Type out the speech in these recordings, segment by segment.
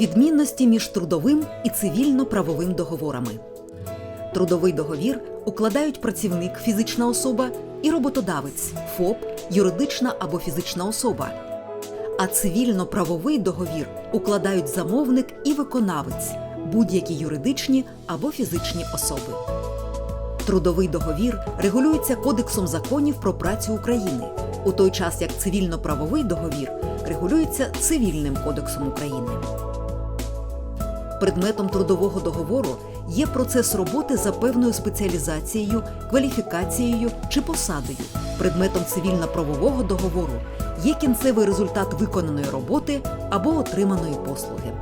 Відмінності між трудовим і цивільно-правовим договорами. Трудовий договір укладають працівник фізична особа і роботодавець ФОП, юридична або фізична особа. А цивільно-правовий договір укладають замовник і виконавець будь-які юридичні або фізичні особи. Трудовий договір регулюється Кодексом законів про працю України, у той час як цивільно-правовий договір регулюється Цивільним кодексом України. Предметом трудового договору є процес роботи за певною спеціалізацією, кваліфікацією чи посадою. Предметом цивільно-правового договору є кінцевий результат виконаної роботи або отриманої послуги.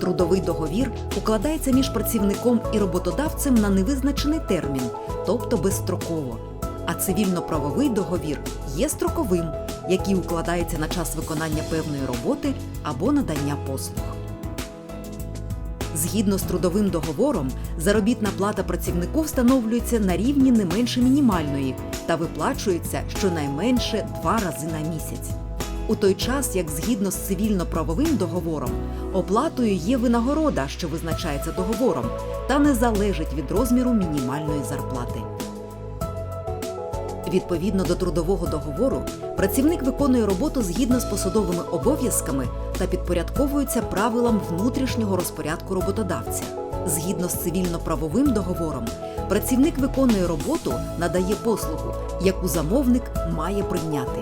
Трудовий договір укладається між працівником і роботодавцем на невизначений термін, тобто безстроково. А цивільно-правовий договір є строковим, який укладається на час виконання певної роботи або надання послуг. Згідно з трудовим договором, заробітна плата працівнику встановлюється на рівні не менше мінімальної та виплачується щонайменше два рази на місяць. У той час, як згідно з цивільно-правовим договором, оплатою є винагорода, що визначається договором, та не залежить від розміру мінімальної зарплати. Відповідно до трудового договору, працівник виконує роботу згідно з посадовими обов'язками та підпорядковується правилам внутрішнього розпорядку роботодавця. Згідно з цивільно-правовим договором, працівник виконує роботу, надає послугу, яку замовник має прийняти.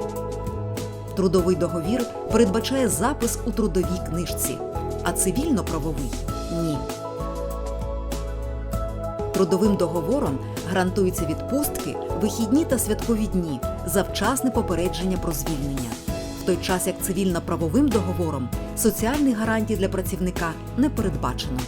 Трудовий договір передбачає запис у трудовій книжці, а цивільно-правовий ні. Трудовим договором гарантуються відпустки, вихідні та святкові дні, завчасне попередження про звільнення. В той час як цивільно-правовим договором соціальних гарантій для працівника не передбачено.